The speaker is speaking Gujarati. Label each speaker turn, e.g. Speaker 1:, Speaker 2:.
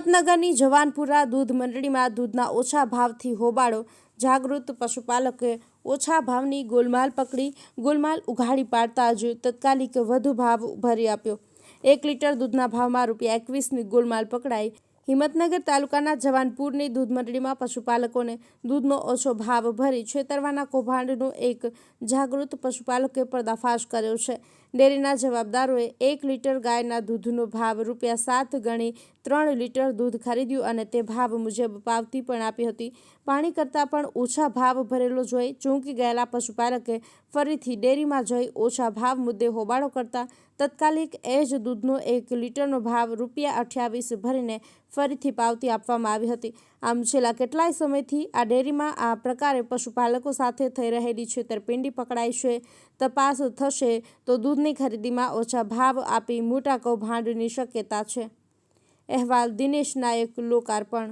Speaker 1: હિંમતનગરની જવાનપુરા દૂધ મંડળીમાં દૂધના ઓછા ભાવથી હોબાળો જાગૃત પશુપાલકે ઓછા ભાવની ગોલમાલ પકડી, ગોલમાલ ઉઘાડી પાડતા જ તાત્કાલિક વધુ ભાવ ભરી આપ્યો. એક લીટર દૂધના ભાવમાં રૂપિયા એકવીસની ગોલમાલ પકડાઈ હિંમતનગર તાલુકાના જવાનપુરની દૂધ મંડળીમાં પશુપાલકોને દૂધનો ઓછો ભાવ ભરી છેતરવાના કૌભાંડનો એક જાગૃત પશુપાલકે પર્દાફાશ કર્યો છે. ડેરીના જવાબદારોએ એક લીટર ગાયના દૂધનો ભાવ રૂપિયા સાત ગણી ત્રણ લીટર દૂધ ખરીદ્યું અને તે ભાવ મુજબ પાવતી પણ આપી હતી. પાણી કરતાં પણ ઓછા ભાવ ભરેલો જોઈ ચૂંકી ગયેલા પશુપાલકે ફરીથી ડેરીમાં જઈ ઓછા ભાવ મુદ્દે હોબાળો કરતા તત્કાલિક એ જ દૂધનો એક લીટરનો ભાવ રૂપિયા અઠ્યાવીસ ભરીને ફરીથી પાવતી આપવામાં આવી હતી. આમ છેલ્લા કેટલાય સમયથી આ ડેરીમાં આ પ્રકારે પશુપાલકો સાથે થઈ રહેલી છેતરપિંડી પકડાઈ છે. તપાસ થશે તો દૂધની ખરીદીમાં ઓછા ભાવ આપી મોટા કૌભાંડની શક્યતા છે. અહેવાલ દિનેશ નાયક, લોકાર્પણ.